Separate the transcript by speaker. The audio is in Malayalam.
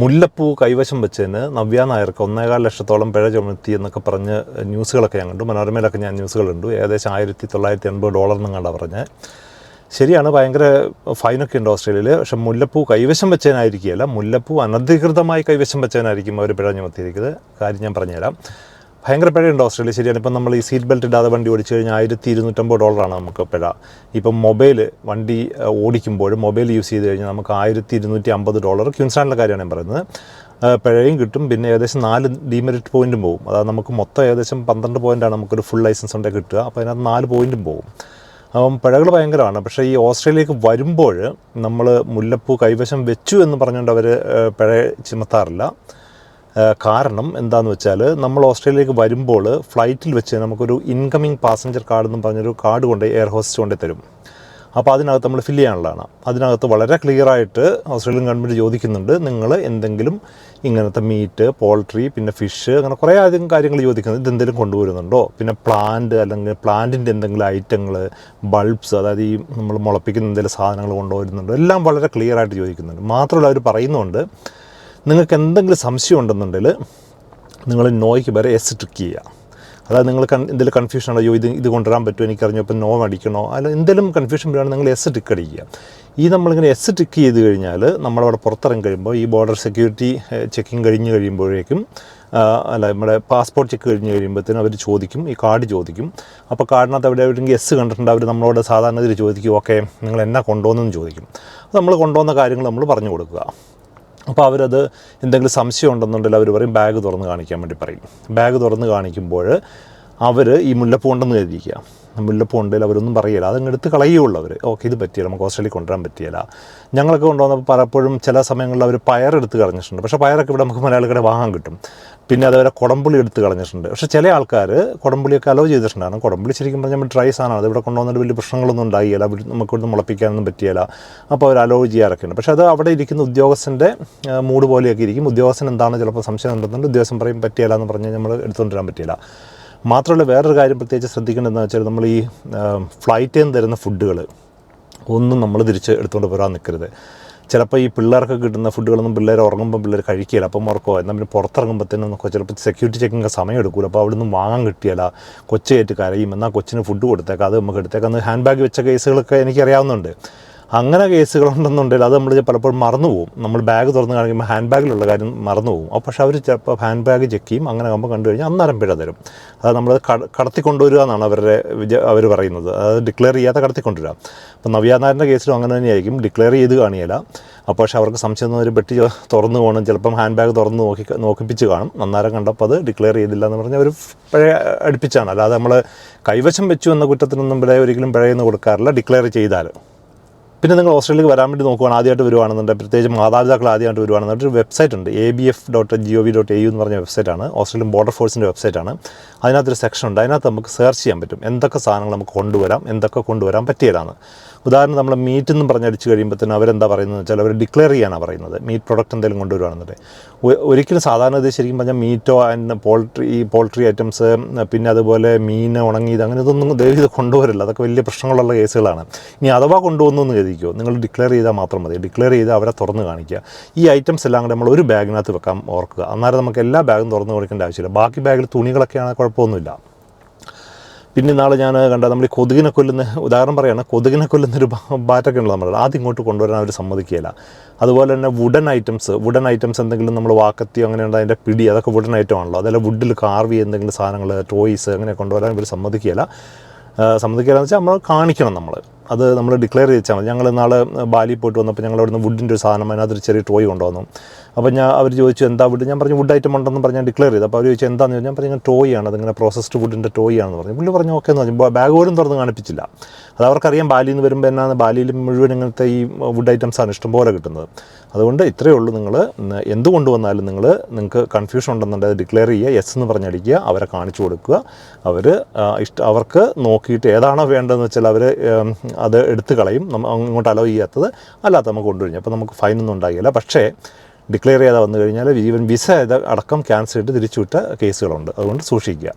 Speaker 1: മുല്ലപ്പൂ കൈവശം വെച്ചതിന് നവ്യ നായർക്ക് ഒന്നേകാൽ ലക്ഷത്തോളം പിഴ ചുമത്തി എന്നൊക്കെ പറഞ്ഞ് ന്യൂസുകളൊക്കെ ഞാൻ കണ്ടു. മനോരമയിലൊക്കെ ഞാൻ ന്യൂസുകൾ കണ്ടു. ഏകദേശം ആയിരത്തി തൊള്ളായിരത്തി എൺപത് ഡോളർ എന്നും കണ്ട പറഞ്ഞ്. ശരിയാണ് ഭയങ്കര ഫൈനൊക്കെ ഉണ്ട് ഓസ്ട്രേലിയയിൽ പക്ഷെ മുല്ലപ്പൂ കൈവശം വെച്ചതിനായിരിക്കുകയല്ല മുല്ലപ്പൂ അനധികൃതമായി കൈവശം വെച്ചതിനായിരിക്കും അവർ പിഴ ചുമത്തിയിരിക്കുന്നത്. കാര്യം ഞാൻ പറഞ്ഞുതരാം. ഭയങ്കര പിഴയുണ്ട് ഓസ്ട്രേലിയ. ശരിയാണ്. ഇപ്പം നമ്മൾ ഈ സീറ്റ് ബെൽറ്റ് ഇടാതെ വണ്ടി ഓടിച്ചു കഴിഞ്ഞാൽ ആയിരത്തി ഇരുന്നൂറ്റമ്പത് ഡോളറാണ് നമുക്ക് പിഴ. ഇപ്പം മൊബൈൽ വണ്ടി ഓടിക്കുമ്പോൾ മൊബൈൽ യൂസ് ചെയ്ത് കഴിഞ്ഞാൽ നമുക്ക് ആയിരത്തി ഇരുന്നൂറ്റി അമ്പത് ഡോളർ ക്യൂൻസ്റ്റാൻഡിലെ കാര്യമാണ് ഞാൻ പറയുന്നത്. പിഴയും കിട്ടും. പിന്നെ ഏകദേശം നാല് ഡിമെറിറ്റ് പോയിന്റും പോകും. അതായത് നമുക്ക് മൊത്തം ഏകദേശം പന്ത്രണ്ട് പോയിന്റാണ് നമുക്കൊരു ഫുൾ ലൈസൻസ് ഉണ്ടെങ്കിൽ കിട്ടുക. അപ്പോൾ അതിനകത്ത് നാല് പോയിന്റും പോകും. അപ്പം പിഴകൾ ഭയങ്കരമാണ്. പക്ഷേ ഈ ഓസ്ട്രേലിയക്ക് വരുമ്പോൾ നമ്മൾ മുല്ലപ്പൂ കൈവശം വെച്ചു എന്ന് പറഞ്ഞുകൊണ്ട് അവർ പിഴ ചുമത്താറില്ല. കാരണം എന്താന്ന് വെച്ചാൽ നമ്മൾ ഓസ്ട്രേലിയയിലേക്ക് വരുമ്പോൾ ഫ്ലൈറ്റിൽ വെച്ച് നമുക്കൊരു ഇൻകമിങ് പാസഞ്ചർ കാർഡ് എന്ന് പറഞ്ഞൊരു കാർഡ് കൊണ്ട് എയർ ഹോസ്റ്റ് കൊണ്ട് തരും. അപ്പോൾ അതിനകത്ത് നമ്മൾ ഫില്ല് ചെയ്യാനുള്ളതാണ്. അതിനകത്ത് വളരെ ക്ലിയറായിട്ട് ഓസ്ട്രേലിയൻ ഗവൺമെന്റ് ചോദിക്കുന്നുണ്ട് നിങ്ങൾ എന്തെങ്കിലും ഇങ്ങനത്തെ മീറ്റ് പോൾട്രി പിന്നെ ഫിഷ് അങ്ങനെ കുറേ അധികം കാര്യങ്ങൾ ചോദിക്കുന്നുണ്ട് ഇതെന്തെങ്കിലും കൊണ്ടുവരുന്നുണ്ടോ? പിന്നെ പ്ലാന്റ് അല്ലെങ്കിൽ പ്ലാന്റിന്റെ എന്തെങ്കിലും ഐറ്റങ്ങൾ ബൾബ്സ് അതായത് ഈ നമ്മൾ മുളപ്പിക്കുന്ന എന്തെങ്കിലും സാധനങ്ങൾ കൊണ്ടുവരുന്നുണ്ടോ? എല്ലാം വളരെ ക്ലിയറായിട്ട് ചോദിക്കുന്നുണ്ട്. മാത്രമല്ല അവർ പറയുന്നുണ്ട് നിങ്ങൾക്ക് എന്തെങ്കിലും സംശയം ഉണ്ടെന്നുണ്ടെങ്കിൽ നിങ്ങൾ നോയ്ക്ക് വരെ എസ് ട്രിക്ക് ചെയ്യുക. അതായത് നിങ്ങൾ കൺ എന്തെങ്കിലും കൺഫ്യൂഷൻ അയ്യോ ഇത് ഇത് കൊണ്ടുവരാൻ പറ്റുമോ? എനിക്കറിഞ്ഞോ ഇപ്പം നോ അടിക്കണോ? അല്ല എന്തെങ്കിലും കൺഫ്യൂഷൻ വരികയാണ് നിങ്ങൾ എസ് ടിക്ക് അടിക്കുക. ഈ നമ്മളിങ്ങനെ എസ് ടിക്ക് ചെയ്ത് കഴിഞ്ഞാൽ നമ്മളവിടെ പുറത്തിറങ്ങി കഴിയുമ്പോൾ ഈ ബോർഡർ സെക്യൂരിറ്റി ചെക്കിങ് കഴിഞ്ഞ് കഴിയുമ്പോഴേക്കും അല്ല നമ്മുടെ പാസ്പോർട്ട് ചെക്ക് കഴിഞ്ഞ് കഴിയുമ്പോഴത്തേനും അവർ ചോദിക്കും ഈ കാർഡ് ചോദിക്കും. അപ്പോൾ കാർഡിനകത്ത് അവിടെ എവിടെയെങ്കിലും എസ് കണ്ടിട്ടുണ്ട്? അവർ നമ്മളോട് സാധാരണ ചോദിക്കും ഓക്കെ നിങ്ങൾ എന്നാ കൊണ്ടുവന്നെന്ന് ചോദിക്കും. നമ്മൾ കൊണ്ടുവന്ന കാര്യങ്ങൾ നമ്മൾ പറഞ്ഞു കൊടുക്കുക. അപ്പോൾ അവരത് എന്തെങ്കിലും സംശയം ഉണ്ടെന്നുണ്ടെങ്കിൽ അവർ പറയും ബാഗ് തുറന്ന് കാണിക്കാൻ വേണ്ടി പറയും. ബാഗ് തുറന്ന് കാണിക്കുമ്പോൾ അവർ ഈ മുല്ലപ്പൂ ഉണ്ടെന്ന് കരുതിക്കുക മുല്ലപ്പൂ ഉണ്ടെങ്കിൽ അവരൊന്നും പറയില്ല അതങ്ങ് എടുത്ത് കളയുള്ളൂ അവർ. ഓക്കെ ഇത് പറ്റിയില്ല. നമുക്ക് ഓസ്ട്രേലിയ കൊണ്ടുവരാൻ പറ്റിയില്ല. ഞങ്ങളൊക്കെ കൊണ്ടുവന്നപ്പോൾ പലപ്പോഴും ചില സമയങ്ങളിൽ അവർ പയറെടുത്ത് കളഞ്ഞിട്ടുണ്ട്. പക്ഷേ പയറൊക്കെ ഇവിടെ നമുക്ക് മലയാളികളുടെ വാങ്ങാൻ കിട്ടും. പിന്നെ അതുപോലെ കുടംപുളി എടുത്ത് കളഞ്ഞിട്ടുണ്ട്. പക്ഷേ ചില ആൾക്കാർ കുടംപുളിയൊക്കെ അലോ ചെയ്തിട്ടുണ്ടാണ് കുടംപുളി ശരിക്കും പറഞ്ഞാൽ ഡ്രൈ സാധനമാണ്. അത് ഇവിടെ കൊണ്ടുവന്നിട്ട് വലിയ പ്രശ്നങ്ങളൊന്നും ഉണ്ടായില്ല. നമുക്ക് ഇവിടുന്ന് മുളപ്പിക്കാനൊന്നും പറ്റിയില്ല. അപ്പോൾ അവർ അലോ ചെയ്യാറൊക്കെ ഉണ്ട് പക്ഷേ അത് അവിടെ ഇരിക്കുന്ന ഉദ്യോഗസ്ഥന്റെ മൂഡ് പോലെയൊക്കെ ഇരിക്കും. ഉദ്യോഗസ്ഥൻ എന്താണ് ചിലപ്പോൾ സംശയം ഉണ്ടെന്നുണ്ട് ഉദ്യോഗസ്ഥൻ പറയും പറ്റിയില്ല എന്ന് പറഞ്ഞ് നമ്മൾ എടുത്തുകൊണ്ടിരാൻ പറ്റിയില്ല. മാത്രമല്ല വേറൊരു കാര്യം പ്രത്യേകിച്ച് ശ്രദ്ധിക്കേണ്ടതെന്ന് വെച്ചാൽ നമ്മൾ ഈ ഫ്ലൈറ്റിൽ നിന്ന് തരുന്ന ഫുഡുകൾ ഒന്നും നമ്മൾ തിരിച്ച് എടുത്തുകൊണ്ട് പോരാൻ നിൽക്കരുത്. ചിലപ്പോൾ ഈ പിള്ളേർക്ക് കിട്ടുന്ന ഫുഡുകളൊന്നും പിള്ളേർ ഉറങ്ങുമ്പോൾ പിള്ളേർ കഴിക്കില്ല അപ്പം ഉറക്കോ എന്നാൽ പിന്നെ പുറത്തിറങ്ങുമ്പോഴത്തേനും ചിലപ്പോൾ സെക്യൂരിറ്റി ചെക്കിങ് സമയം എടുക്കില്ല അപ്പോൾ അവിടെ നിന്ന് വാങ്ങാൻ കിട്ടിയല്ല. കൊച്ചു കരയും എന്നാൽ കൊച്ചിന് ഫുഡ് കൊടുത്തേക്കാം അത് നമുക്ക് എടുത്തേക്കാന്ന് ഹാൻഡ് ബാഗ് വെച്ച കേസുകളൊക്കെ എനിക്കറിയാവുന്നുണ്ട്. അങ്ങനെ കേസുകളുണ്ടെന്നുണ്ടെങ്കിൽ അത് നമ്മൾ പലപ്പോഴും മറന്നു പോകും നമ്മൾ ബാഗ് തുറന്ന് കാണിക്കുമ്പോൾ ഹാൻഡ് ബാഗിലുള്ള കാര്യം മറന്നു പോകും അപ്പോൾ പക്ഷേ അവർ ചിലപ്പോൾ ഹാൻഡ് ബാഗ് ചെക്ക് ചെയ്യും. അങ്ങനെ ആകുമ്പോൾ കണ്ടു കഴിഞ്ഞാൽ അന്നേരം പിഴ തരും. അത് നമ്മൾ കടത്തി കടത്തിക്കൊണ്ടുവരിക എന്നാണ് അവരുടെ അവർ പറയുന്നത്. അതായത് ഡിക്ലെയർ ചെയ്യാതെ കടത്തിക്കൊണ്ടുവരിക. അപ്പോൾ നവ്യാനാരന്റെ കേസിലും അങ്ങനെ തന്നെയായിരിക്കും. ഡിക്ലെയർ ചെയ്ത് കാണിയില്ല. അപ്പോൾ പക്ഷേ അവർക്ക് സംശയം ഒരു പെട്ടി തുറന്നു പോകണം. ചിലപ്പം ഹാൻഡ് ബാഗ് തുറന്ന് നോക്കി നോക്കിപ്പിച്ച് കാണും. അന്നേരം കണ്ടപ്പോൾ അത് ഡിക്ലെയർ ചെയ്തില്ല എന്ന് പറഞ്ഞാൽ അവർ പിഴ അടുപ്പിച്ചാണ്. അല്ലാതെ നമ്മൾ കൈവശം വെച്ചു എന്ന കുറ്റത്തിനൊന്നും പിഴ ഒരിക്കലും പിഴയൊന്നും കൊടുക്കാറില്ല. ഡിക്ലെയർ ചെയ്താൽ പിന്നെ നിങ്ങൾ ഓസ്ട്രേലിയക്ക് വരാൻ വേണ്ടി നോക്കുകയാണ് ആദ്യമായിട്ട് വരുവാണെന്നുണ്ടെങ്കിൽ പ്രത്യേകിച്ച് മാതാപിതാക്കൾ ആദ്യമായിട്ട് വരുവാണെന്നുണ്ടെങ്കിൽ ഒരു വെബ്സൈറ്റ് ഉണ്ട് A B F dot G O V dot A U എന്ന് പറഞ്ഞ വെബ്സൈറ്റാണ് ഓസ്ട്രേലിയൻ ബോർഡർ ഫോഴ്സിന്റെ വെബ്സൈറ്റാണ് അതിനകത്തൊരു സെക്ഷൻ ഉണ്ട് അതിനകത്ത് നമുക്ക് സെർച്ച് ചെയ്യാൻ പറ്റും എന്തൊക്കെ സാധനങ്ങൾ നമുക്ക് കൊണ്ടുവരാം എന്തൊക്കെ കൊണ്ടുവരാൻ പറ്റിയതാണ്. ഉദാഹരണം നമ്മൾ മീറ്റ് എന്ന് പറഞ്ഞടിച്ച് കഴിയുമ്പോഴത്തേനും അവരെന്താ പറയുന്നത് വെച്ചാൽ അവർ ഡിക്ലെയർ ചെയ്യാനാണ് പറയുന്നത് മീറ്റ് പ്രൊഡക്റ്റ് എന്തെങ്കിലും കൊണ്ടുവരുവാണെന്നുണ്ടെങ്കിൽ ഒരിക്കലും സാധാരണ ഇത് ശരിക്കും പറഞ്ഞാൽ മീറ്റോ ആൻഡ് പോൾട്രി ഈ പോൾട്രി ഐറ്റംസ് പിന്നെ അതുപോലെ മീൻ ഉണങ്ങിയത് അങ്ങനെ ഇതൊന്നും ദൈവം ഇത് കൊണ്ടുവരില്ല അതൊക്കെ വലിയ പ്രശ്നങ്ങളുള്ള കേസുകളാണ് ഇനി അഥവാ കൊണ്ടുവന്നു എന്ന് കരുതിക്കോ നിങ്ങൾ ഡിക്ലെയർ ചെയ്താൽ മാത്രം മതി. ഡിക്ലെയർ ചെയ്ത് അവരെ തുറന്ന് കാണിക്കുക. ഈ ഐറ്റംസ് എല്ലാം കൂടെ നമ്മൾ ഒരു ബാഗിനകത്ത് വെക്കാൻ ഓർക്കുക. അന്നേരം നമുക്ക് എല്ലാ ബാഗും തുറന്ന് കൊടുക്കേണ്ട ആവശ്യമില്ല. ബാക്കി ബാഗിൽ തുണികളൊക്കെയാണ് കുഴപ്പമൊന്നുമില്ല. പിന്നെ നാളെ ഞാൻ കണ്ട നമ്മൾ ഈ കൊതുകിനെ കൊല്ലുന്ന ഉദാഹരണം പറയുകയാണ് കൊതുകിനെ കൊല്ലുന്ന ഒരു ബാറ്റൊക്കെ ഉള്ളത് നമ്മൾ ആദ്യം ഇങ്ങോട്ട് കൊണ്ടുവരാൻ അവർ സമ്മതിക്കുകയില്ല. അതുപോലെ തന്നെ വുഡൻ ഐറ്റംസ് വുഡൻ ഐറ്റംസ് എന്തെങ്കിലും നമ്മൾ വാക്കത്തി അങ്ങനെയുള്ള അതിന്റെ പിടി അതൊക്കെ വുഡൻ ഐറ്റം ആണല്ലോ. അതല്ല വുഡിൽ കാർവ് എന്തെങ്കിലും സാധനങ്ങൾ ടോയ്സ് അങ്ങനെ കൊണ്ടുവരാൻ ഇവർ സമ്മതിക്കുകയില്ല. എന്ന് വെച്ചാൽ നമ്മൾ കാണിക്കണം നമ്മൾ അത് നമ്മൾ ഡിക്ലെയർ ചെയ്താൽ മതി. ഞങ്ങൾ നാളെ ബാലി പോയിട്ട് വന്നപ്പോൾ ഞങ്ങൾ അവിടുന്ന് വുഡിന്റെ ഒരു സാധനം അതിനകത്തൊരു ചെറിയ ടോയ് കൊണ്ടുവന്നു. അപ്പോൾ ഞാൻ അവർ ചോദിച്ചു എന്താ വുഡ് ഞാൻ പറഞ്ഞു വുഡ് ഐറ്റം ഉണ്ടെന്ന് പറഞ്ഞ് ഞാൻ ഡിക്ലെയർ ചെയ്തു. അപ്പോൾ അവർ ചോദിച്ചു എന്താണെന്ന് ചോദിച്ചു ഞാൻ പറഞ്ഞു ടോയ് ആണ് അതിങ്ങനെ പ്രോസസ്ഡ് വുഡിന്റെ ടോയ് ആണെന്ന് പറഞ്ഞു. പുള്ളി പറഞ്ഞു ഓക്കെ എന്ന് പറഞ്ഞു. ബാഗ് പോലും തുറന്ന് കാണിപ്പിച്ചില്ല. അത് അവർക്കറിയാം ബാലിയിൽ നിന്ന് വരുമ്പോൾ എന്നാണ് ബാലിയിൽ മുഴുവൻ ഇങ്ങനത്തെ ഈ വുഡ് ഐറ്റംസാണ് ഇഷ്ടംപോലെ കിട്ടുന്നത്. അതുകൊണ്ട് ഇത്രയേ ഉള്ളൂ നിങ്ങൾ എന്ത് കൊണ്ടുവന്നാലും നിങ്ങൾ നിങ്ങൾക്ക് കൺഫ്യൂഷൻ ഉണ്ടെന്നുണ്ടെങ്കിൽ ഡിക്ലെയർ ചെയ്യുക യെസ് എന്ന് പറഞ്ഞടിക്കുക അവരെ കാണിച്ചു കൊടുക്കുക. അവർ ഇഷ്ട അവർക്ക് നോക്കിയിട്ട് ഏതാണോ വേണ്ടതെന്ന് വെച്ചാൽ അവർ അത് എടുത്തു കളയും. അങ്ങോട്ട് അലോ ചെയ്യാത്തത് അല്ലാത്ത നമുക്ക് കൊണ്ടുവരും. അപ്പോൾ നമുക്ക് ഫൈനൊന്നും ഉണ്ടാകില്ല പക്ഷേ ഡിക്ലെയർ ചെയ്യാതെ വന്നു കഴിഞ്ഞാൽ ഈവൻ വിസ അടക്കം ക്യാൻസൽ ചെയ്തിട്ട് തിരിച്ചുവിട്ട കേസുകളുണ്ട്. അതുകൊണ്ട് സൂക്ഷിക്കുക.